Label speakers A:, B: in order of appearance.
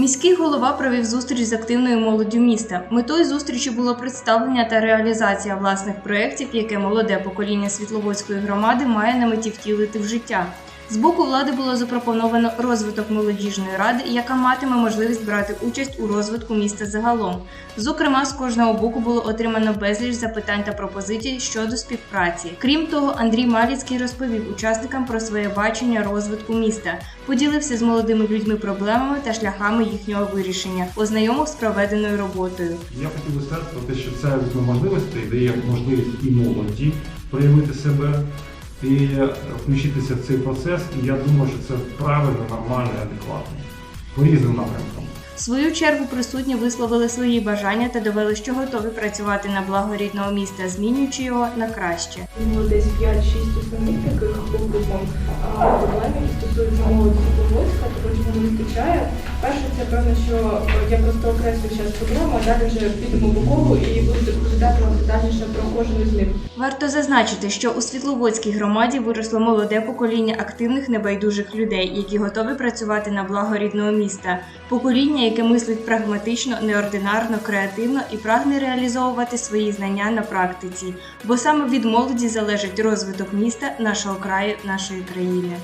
A: Міський голова провів зустріч з активною молоддю міста. Метою зустрічі було представлення та реалізація власних проєктів, яке молоде покоління Світловодської громади має на меті втілити в життя. З боку влади було запропоновано розвиток молодіжної ради, яка матиме можливість брати участь у розвитку міста загалом. Зокрема, з кожного боку було отримано безліч запитань та пропозицій щодо співпраці. Крім того, Андрій Маліцький розповів учасникам про своє бачення розвитку міста, поділився з молодими людьми проблемами та шляхами їхнього вирішення, ознайомив з проведеною роботою.
B: Я хотів би сказати про те, що це вікно можливостей дає можливість і молоді проявити себе і включитися в цей процес. І я думаю, що це правильно, нормально адекватно. По різним напрямкам.
A: В свою чергу присутні висловили свої бажання та довели, що готові працювати на благо рідного міста, змінюючи його на краще.
C: Було десь 5-6 основних таких по проблем, які стосуються молоді Світловодська, того чого не вистачає. Перше, це певно, що я просто окреслю зараз проблему, а далі вже підемо по колу і вам детальніше про кожну з них.
A: Варто зазначити, що у Світловодській громаді виросло молоде покоління активних небайдужих людей, які готові працювати на благо рідного міста. Покоління, яке мислить прагматично, неординарно, креативно і прагне реалізовувати свої знання на практиці, бо саме від молоді залежить розвиток міста, нашого краю, нашої країни.